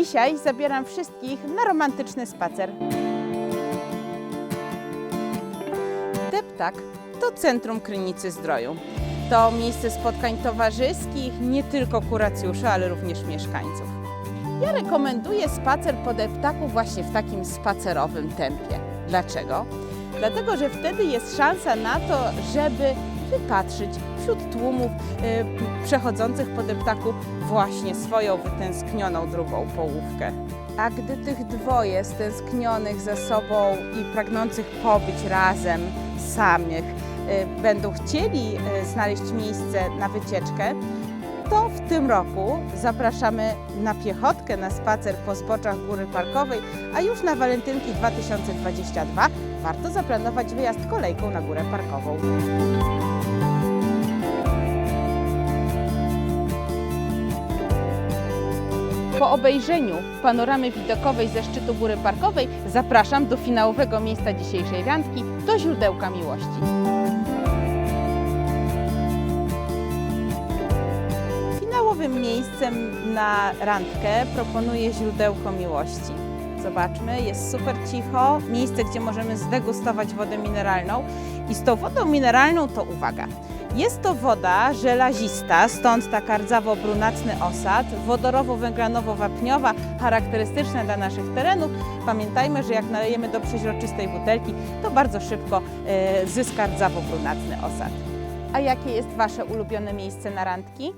Dzisiaj zabieram wszystkich na romantyczny spacer. Deptak to centrum Krynicy Zdroju. To miejsce spotkań towarzyskich nie tylko kuracjuszy, ale również mieszkańców. Ja rekomenduję spacer po deptaku właśnie w takim spacerowym tempie. Dlaczego? Dlatego, że wtedy jest szansa na to, żeby wypatrzyć wśród tłumów y, przechodzących po deptaku właśnie swoją wytęsknioną drugą połówkę. A gdy tych dwoje stęsknionych ze sobą i pragnących pobyć razem, samych, y, będą chcieli y, znaleźć miejsce na wycieczkę, to w tym roku zapraszamy na piechotkę na spacer po zboczach Góry Parkowej, a już na Walentynki 2022 warto zaplanować wyjazd kolejką na Górę Parkową. Po obejrzeniu panoramy widokowej ze szczytu Góry Parkowej zapraszam do finałowego miejsca dzisiejszej randki, do źródełka miłości. Finałowym miejscem na randkę proponuję źródełko miłości. Zobaczmy, jest super cicho, miejsce, gdzie możemy zdegustować wodę mineralną. I z tą wodą mineralną to uwaga. Jest to woda żelazista, stąd taka rdzawo-brunatny osad, wodorowo-węglanowo-wapniowa, charakterystyczna dla naszych terenów. Pamiętajmy, że jak nalejemy do przeźroczystej butelki, to bardzo szybko e, zyska rdzawo-brunatny osad. A jakie jest Wasze ulubione miejsce na randki?